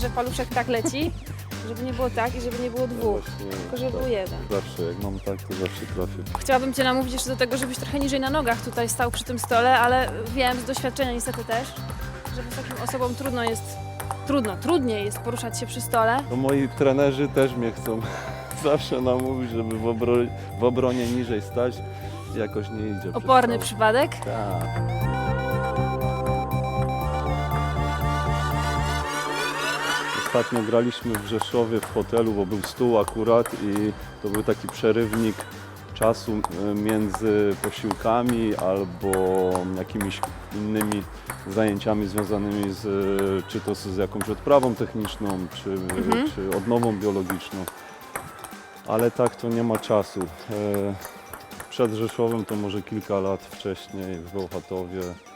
że paluszek tak leci, żeby nie było tak i żeby nie było dwóch. Tylko żeby był jeden. Zawsze, jak mam tak, to zawsze trafię. Chciałabym Cię namówić jeszcze do tego, żebyś trochę niżej na nogach tutaj stał przy tym stole, ale wiem z doświadczenia niestety też, że wysokim osobom trudno jest, trudno, trudniej jest poruszać się przy stole. No moi trenerzy też mnie chcą zawsze namówić, żeby w, obro- w obronie niżej stać. Jakoś nie idzie. Oporny przypadek. Tak. Ostatnio graliśmy w Rzeszowie w hotelu, bo był stół akurat i to był taki przerywnik czasu e, między posiłkami albo jakimiś innymi zajęciami związanymi z, e, czy to z, jakąś odprawą techniczną, czy, Mhm. czy odnową biologiczną. Ale tak to nie ma czasu. E, Przed Rzeszowem to może kilka lat wcześniej w Bełchatowie e,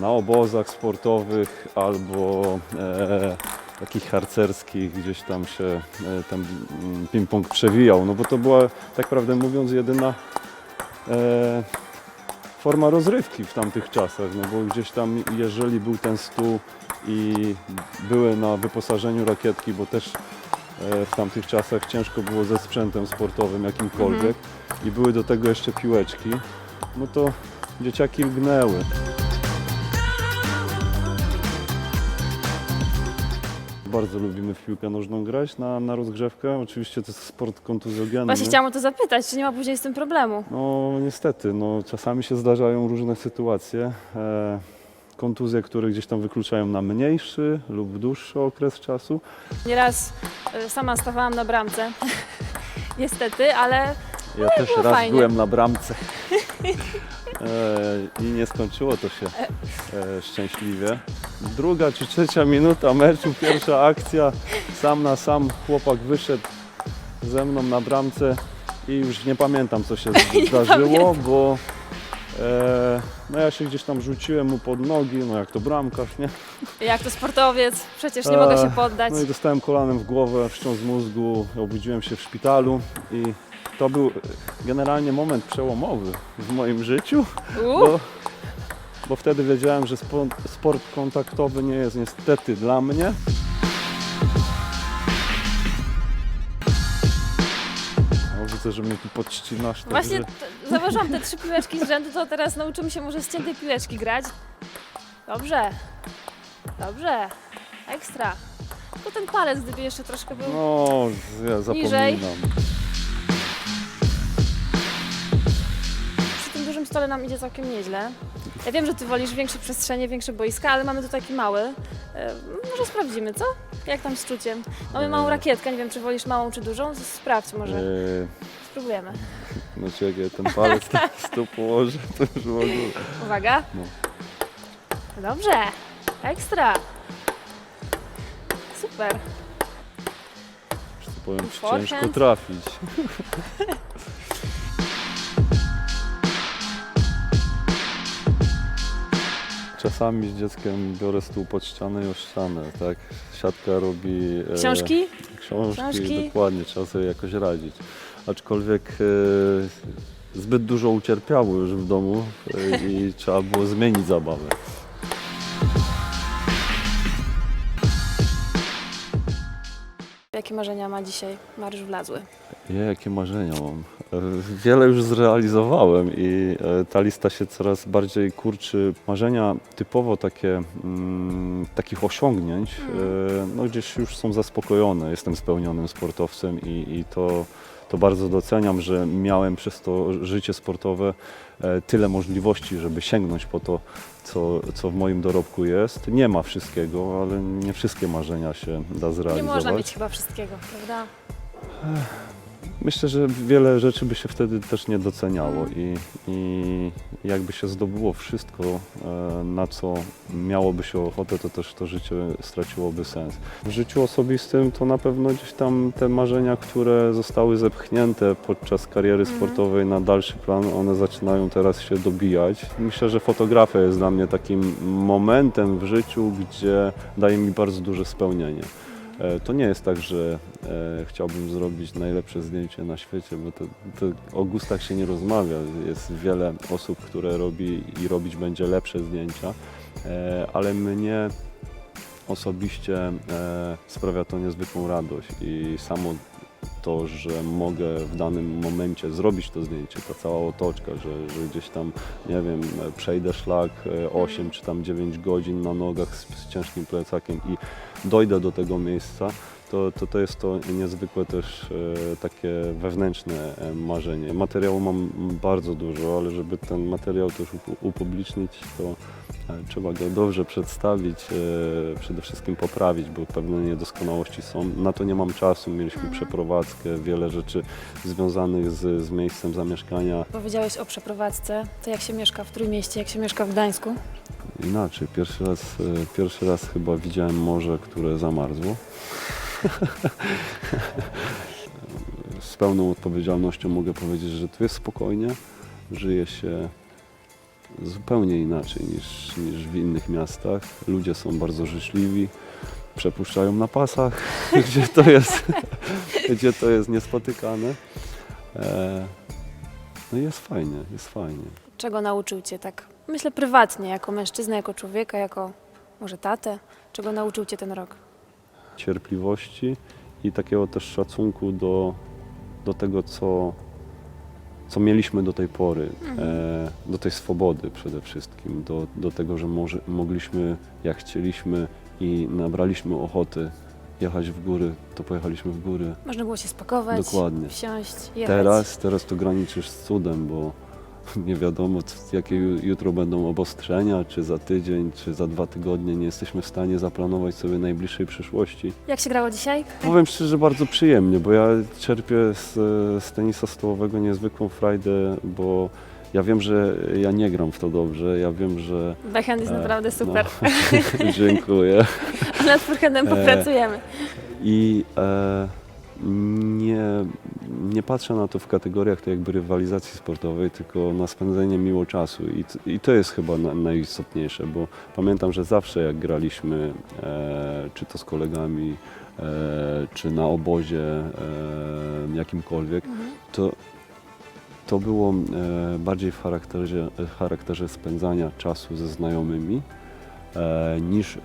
na obozach sportowych albo e, takich harcerskich gdzieś tam się e, ten mm, ping-pong przewijał, no bo to była tak prawdę mówiąc jedyna e, forma rozrywki w tamtych czasach, no bo gdzieś tam jeżeli był ten stół i były na wyposażeniu rakietki, bo też e, w tamtych czasach ciężko było ze sprzętem sportowym jakimkolwiek. I były do tego jeszcze piłeczki, no to dzieciaki lgnęły. Bardzo lubimy w piłkę nożną grać na, na rozgrzewkę. Oczywiście to jest sport kontuzjogenny. Właśnie chciałam o to zapytać, czy nie ma później z tym problemu? No niestety, no, czasami się zdarzają różne sytuacje. E, kontuzje, które gdzieś tam wykluczają na mniejszy lub dłuższy okres czasu. Nieraz e, sama stawałam na bramce, niestety, ale Ja też było raz fajnie. byłem na bramce i nie skończyło to się e, szczęśliwie. Druga czy trzecia minuta meczu, pierwsza akcja, sam na sam chłopak wyszedł ze mną na bramce i już nie pamiętam co się zdarzyło, bo e, no ja się gdzieś tam rzuciłem mu pod nogi, no jak to bramkarz, nie? jak to sportowiec, przecież nie mogę się poddać. No i dostałem kolanem w głowę, wstrząs mózgu, obudziłem się w szpitalu i to był generalnie moment przełomowy w moim życiu, bo, bo wtedy wiedziałem, że spo, sport kontaktowy nie jest niestety dla mnie. Widzę, że mnie tu podścinasz. Właśnie także- t- zauważyłam te trzy piłeczki z rzędu, to teraz nauczymy się może z ciętej piłeczki grać. Dobrze, dobrze, ekstra. To ten palec, gdyby jeszcze troszkę był... No, ja zapominam. Niżej. Stole nam idzie całkiem nieźle. Ja wiem, że ty wolisz większe przestrzenie, większe boiska, ale mamy tu taki mały. E, może sprawdzimy, co? Jak tam z czuciem? Mamy małą rakietkę, nie wiem, czy wolisz małą, czy dużą. Sprawdź może, E, spróbujemy. Znaczy jak ja ten palec na stół położę, to już w ogóle. Uwaga. No. Dobrze, ekstra. Super. To powiem ci, Forehand. ciężko trafić. Czasami z dzieckiem biorę stół pod ścianę i o ścianę, tak? Siatka robi... e, Książki? Książki, Książki? dokładnie, trzeba sobie jakoś radzić. Aczkolwiek e, zbyt dużo ucierpiało już w domu e, i trzeba było zmienić zabawę. Jakie marzenia ma dzisiaj Mariusz Wlazły? Je, jakie marzenia mam. E, Wiele już zrealizowałem i e, ta lista się coraz bardziej kurczy. Marzenia typowo takie, mm, takich osiągnięć, e, no gdzieś już są zaspokojone. Jestem spełnionym sportowcem i, i to, to bardzo doceniam, że miałem przez to życie sportowe e, tyle możliwości, żeby sięgnąć po to, co, co w moim dorobku jest. Nie ma wszystkiego, ale nie wszystkie marzenia się da Nie zrealizować. można mieć chyba wszystkiego, prawda? Myślę, że wiele rzeczy by się wtedy też nie doceniało i, i jakby się zdobyło wszystko, e, na co miałoby się ochotę, to też to życie straciłoby sens. W życiu osobistym to na pewno gdzieś tam te marzenia, które zostały zepchnięte podczas kariery sportowej na dalszy plan, one zaczynają teraz się dobijać. Myślę, że fotografia jest dla mnie takim momentem w życiu, gdzie daje mi bardzo duże spełnienie. E, To nie jest tak, że e, chciałbym zrobić najlepsze zdjęcie na świecie, bo to, to o gustach się nie rozmawia. Jest wiele osób, które robi i robić będzie lepsze zdjęcia, e, ale mnie osobiście sprawia to niezwykłą radość i samo to, że mogę w danym momencie zrobić to zdjęcie, ta cała otoczka, że, że gdzieś tam, nie wiem, przejdę szlak e, 8 czy tam 9 godzin na nogach z, z ciężkim plecakiem i dojdę do tego miejsca, to, to, to jest to niezwykłe też e, takie wewnętrzne e, marzenie. Materiału mam bardzo dużo, ale żeby ten materiał też upu- upublicznić, to e, trzeba go dobrze przedstawić, przede wszystkim poprawić, bo pewne niedoskonałości są. Na to nie mam czasu, mieliśmy przeprowadzkę, wiele rzeczy związanych z, z miejscem zamieszkania. Powiedziałeś o przeprowadzce, to jak się mieszka w Trójmieście, jak się mieszka w Gdańsku? Inaczej, pierwszy raz, e, pierwszy raz chyba widziałem morze, które zamarzło. Z pełną odpowiedzialnością mogę powiedzieć, że tu jest spokojnie, żyje się zupełnie inaczej niż, niż w innych miastach. Ludzie są bardzo życzliwi, przepuszczają na pasach, gdzie to jest, gdzie to jest niespotykane. E, No jest fajnie, jest fajnie. Czego nauczył Cię tak, myślę prywatnie, jako mężczyznę, jako człowieka, jako może tatę? Czego nauczył Cię ten rok? cierpliwości i takiego też szacunku do, do tego, co, co mieliśmy do tej pory, e, do tej swobody przede wszystkim, do, do tego, że może, mogliśmy, jak chcieliśmy i nabraliśmy ochoty jechać w góry, to pojechaliśmy w góry. Można było się spakować, Dokładnie. wsiąść, jechać. Teraz, teraz to graniczysz z cudem, bo nie wiadomo, jakie ju- jutro będą obostrzenia, czy za tydzień, czy za dwa tygodnie. Nie jesteśmy w stanie zaplanować sobie najbliższej przyszłości. Jak się grało dzisiaj? Powiem szczerze, bardzo przyjemnie, bo ja czerpię z, z tenisa stołowego niezwykłą frajdę, bo ja wiem, że ja nie gram w to dobrze, ja wiem, że... Backhand jest e, naprawdę super, No, dziękuję. nad forehandem E, popracujemy. I e, nie, nie patrzę na to w kategoriach tej jakby rywalizacji sportowej, tylko na spędzenie miło czasu. I, i to jest chyba na, najistotniejsze, bo pamiętam, że zawsze jak graliśmy, e, czy to z kolegami, e, czy na obozie e, jakimkolwiek, Mhm. to, to było e, bardziej w charakterze, charakterze spędzania czasu ze znajomymi e, niż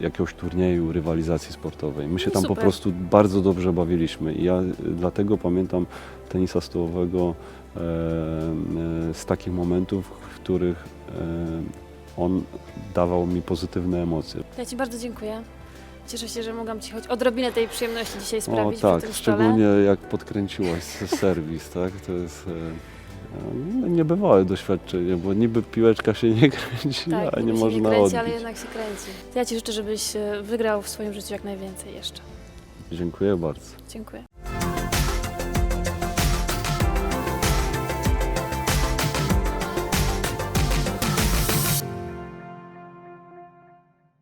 jakiegoś turnieju, rywalizacji sportowej. My się tam po super. prostu bardzo dobrze bawiliśmy i ja e, dlatego pamiętam tenisa stołowego e, e, z takich momentów, w których e, on dawał mi pozytywne emocje. Ja Ci bardzo dziękuję. Cieszę się, że mogłam Ci choć odrobinę tej przyjemności dzisiaj O sprawić przy tak, tym stole. szczególnie jak podkręciłaś serwis, tak? To jest e, no, niebywałe doświadczenie, bo niby piłeczka się nie kręci, Tak, a nie niby się można nie kręci, odbić. ale jednak się kręci. Ja Ci życzę, żebyś e, wygrał w swoim życiu jak najwięcej jeszcze. Dziękuję bardzo. Dziękuję.